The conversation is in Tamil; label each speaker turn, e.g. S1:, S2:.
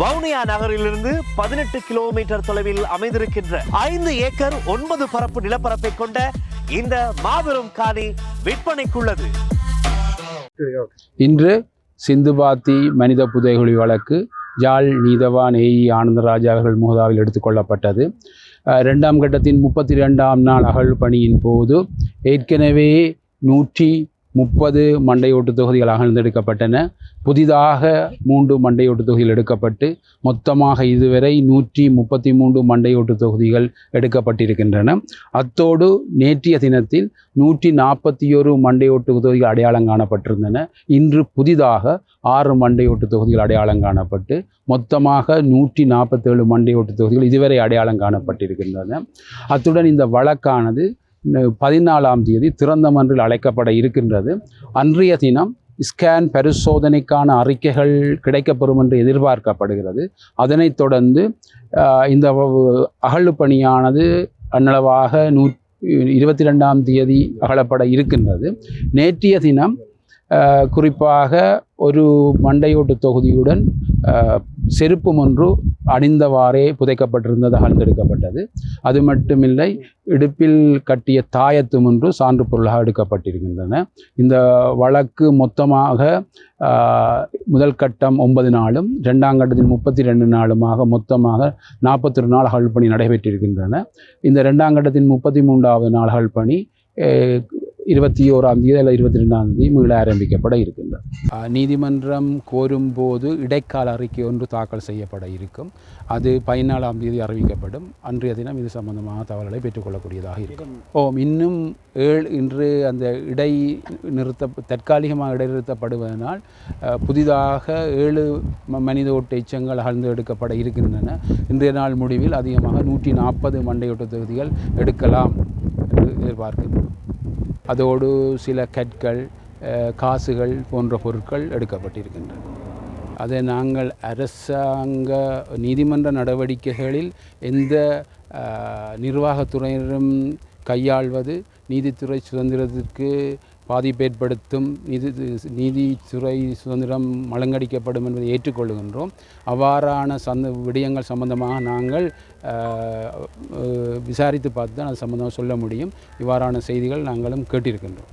S1: வவுனியா நகரிலிருந்து பதினெட்டு கிலோமீட்டர் தொலைவில் அமைந்திருக்கின்ற ஐந்து ஏக்கர் ஒன்பது பரப்பு நிலப்பரப்பை கொண்ட இந்த மாபெரும் காணி விற்பனைக்குள்ளது.
S2: இன்று சிந்துபாத்தி மனித புதைகுழி வழக்கு ஜாழ் நீதவான் ஏஇ ஆனந்தராஜா அவர்கள் முகதாவில் எடுத்துக்கொள்ளப்பட்டது ரெண்டாம் கட்டத்தின் முப்பத்தி ரெண்டாம் நாள் அகழ் பணியின் போது ஏற்கனவே நூற்றி முப்பது மண்டையோட்டு தொகுதிகளாக தேர்ந்தெடுக்கப்பட்டன புதிதாக மூன்று மண்டையோட்டு தொகுதிகள் எடுக்கப்பட்டு மொத்தமாக இதுவரை நூற்றி முப்பத்தி மூன்று மண்டையோட்டு தொகுதிகள் எடுக்கப்பட்டிருக்கின்றன. அத்தோடு நேற்றைய தினத்தில் நூற்றி நாற்பத்தி ஒரு மண்டையோட்டு தொகுதிகள் அடையாளம் காணப்பட்டிருந்தன. இன்று புதிதாக ஆறு மண்டையோட்டு தொகுதிகள் அடையாளம் காணப்பட்டு மொத்தமாக நூற்றி நாற்பத்தேழு மண்டையோட்டு தொகுதிகள் இதுவரை அடையாளம் காணப்பட்டிருக்கின்றன. அத்துடன் இந்த வழக்கானது பதினாலாம் தேதி திறந்த மன்றில் அழைக்கப்பட இருக்கின்றது. அன்றைய தினம் ஸ்கேன் பரிசோதனைக்கான அறிக்கைகள் கிடைக்கப்பெறும் என்று எதிர்பார்க்கப்படுகிறது. அதனைத் தொடர்ந்து இந்த அகழ்வு பணியானது அன்னளவாக நூ இருபத்தி ரெண்டாம் தேதி அகலப்பட இருக்கின்றது. நேற்றைய தினம் குறிப்பாக ஒரு மண்டையோட்டு தொகுதியுடன் செருப்பு ஒன்று அணிந்தவாறே புதைக்கப்பட்டிருந்தது அகழ்ந்தெடுக்கப்பட்டது அது மட்டுமில்லை இடுப்பில் கட்டிய தாயத்து ஒன்று சான்று பொருளாக எடுக்கப்பட்டிருக்கின்றன. இந்த வழக்கு மொத்தமாக முதல் கட்டம் ஒன்பது நாளும் ரெண்டாம் கட்டத்தில் முப்பத்தி ரெண்டு நாளுமாக மொத்தமாக நாற்பத்தொரு நாள் அகழ்பணி நடைபெற்றிருக்கின்றன. இந்த ரெண்டாம் கட்டத்தின் முப்பத்தி மூன்றாவது நாள் அகழ்பணி இருபத்தி ஓராம் தேதி அல்லது இருபத்தி ரெண்டாம் தேதி மீள ஆரம்பிக்கப்பட இருக்கின்றது. நீதிமன்றம் கோரும்போது இடைக்கால அறிக்கை ஒன்று தாக்கல் செய்யப்பட இருக்கும். அது பதினாலாம் தேதி அறிவிக்கப்படும். அன்றைய தினம் இது சம்பந்தமான தகவல்களை பெற்றுக்கொள்ளக்கூடியதாக இருக்கும். ஓ இன்னும் ஏழு இன்று அந்த இடை நிறுத்த தற்காலிகமாக இடைநிறுத்தப்படுவதனால் புதிதாக ஏழு மனித ஓட்ட எச்சங்கள் அகழ்ந்து எடுக்கப்பட இருக்கின்றன. இன்றைய நாள் முடிவில் அதிகமாக நூற்றி நாற்பது மண்டையோட்ட தொகுதிகள் எடுக்கலாம் என்று எதிர்பார்க்கின்றோம். அதோடு சில கற்கள் காசுகள் போன்ற பொருட்கள் எடுக்கப்பட்டிருக்கின்றன. அதை நாங்கள் அரசாங்க நீதிமன்ற நடவடிக்கைகளில் எந்த நிர்வாகத்துறையினரும் கையாள்வது நீதித்துறை சுதந்திரத்திற்கு பாதிப்பு ஏற்படுத்தும் நீதி நீதித்துறை சுதந்திரம் மலங்கடிக்கப்படும் என்பதை ஏற்றுக்கொள்கின்றோம். அவ்வாறான சந்த விடயங்கள் சம்பந்தமாக நாங்கள் விசாரித்து பார்த்து தான் அது சம்மந்தமாக சொல்ல முடியும். இவ்வாறான செய்திகள் நாங்களும் கேட்டிருக்கின்றோம்.